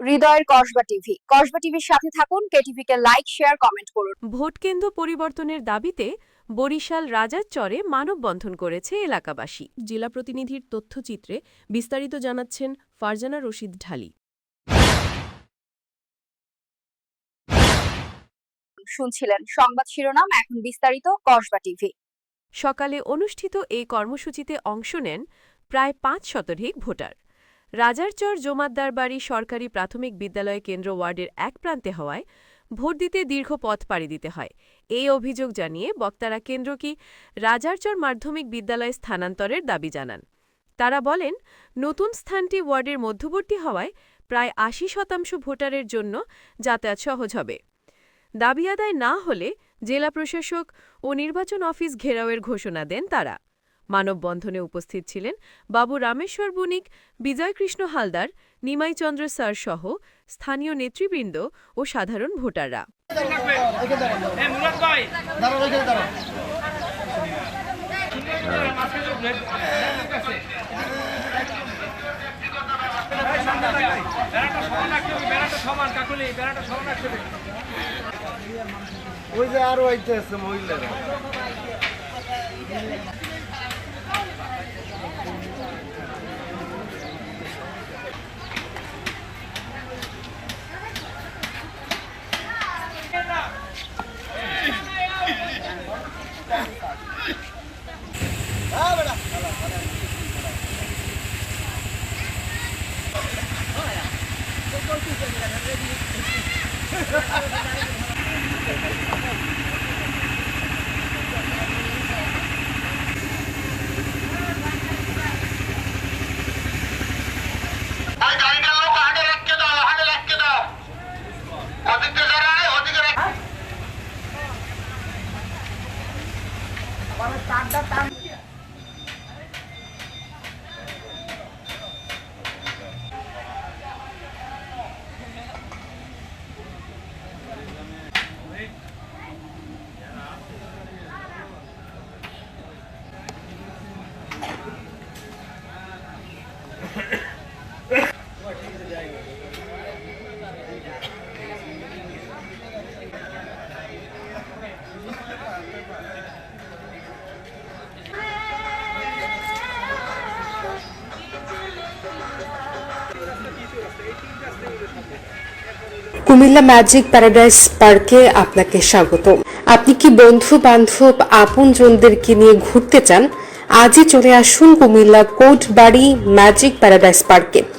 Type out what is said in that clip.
হৃদয়ের কসবা টিভি। কসবা টিভির সাথে থাকুন কেটিভি কে লাইক শেয়ার কমেন্ট করুন। ভোটকেন্দ্র পরিবর্তনের দাবিতে বরিশাল রাজার চরে মানববন্ধন করেছে এলাকাবাসী। জেলা প্রতিনিধির তথ্যচিত্রে বিস্তারিত জানাচ্ছেন ফারজানা রশিদ ঢালি। শুনছিলেন সংবাদ শিরোনাম এখন বিস্তারিত কসবা টিভি। সকালে অনুষ্ঠিত এই কর্মসূচিতে অংশ নেন প্রায় পাঁচ শতাধিক ভোটার। রাজারচর জমাদ্দার বাড়ি সরকারি প্রাথমিক বিদ্যালয় কেন্দ্র ওয়ার্ডের এক প্রান্তে হওয়ায় ভোট দিতে দীর্ঘ পথ পাড়ি দিতে হয়। এই অভিযোগ জানিয়ে বক্তারা কেন্দ্রকে রাজারচর মাধ্যমিক বিদ্যালয়ে স্থানান্তরের দাবি জানান। তারা বলেন, নতুন স্থানটি ওয়ার্ডের মধ্যবর্তী হওয়ায় প্রায় আশি শতাংশ ভোটারের জন্য যাতায়াত সহজ হবে। দাবি আদায় না হলে জেলা প্রশাসক ও নির্বাচন অফিস ঘেরাওয়ের ঘোষণা দেন তারা। মানববন্ধনে উপস্থিত ছিলেন বাবু রামেশ্বর বণিক বিজয়কৃষ্ণ হালদার নিমাইচন্দ্র স্যার সহ স্থানীয় নেতৃবৃন্দ ও সাধারণ ভোটাররা। ওই যে আরও আইতে আছে মহিলারা। কুমিল্লা ম্যাজিক প্যারাডাইস পার্কে আপনাকে স্বাগত আপনি কি বন্ধু, বান্ধব, আপনজনদেরকে নিয়ে ঘুরতে চান? আজই চলে আসুন Cumilla Kotbari magic paradise পার্কে।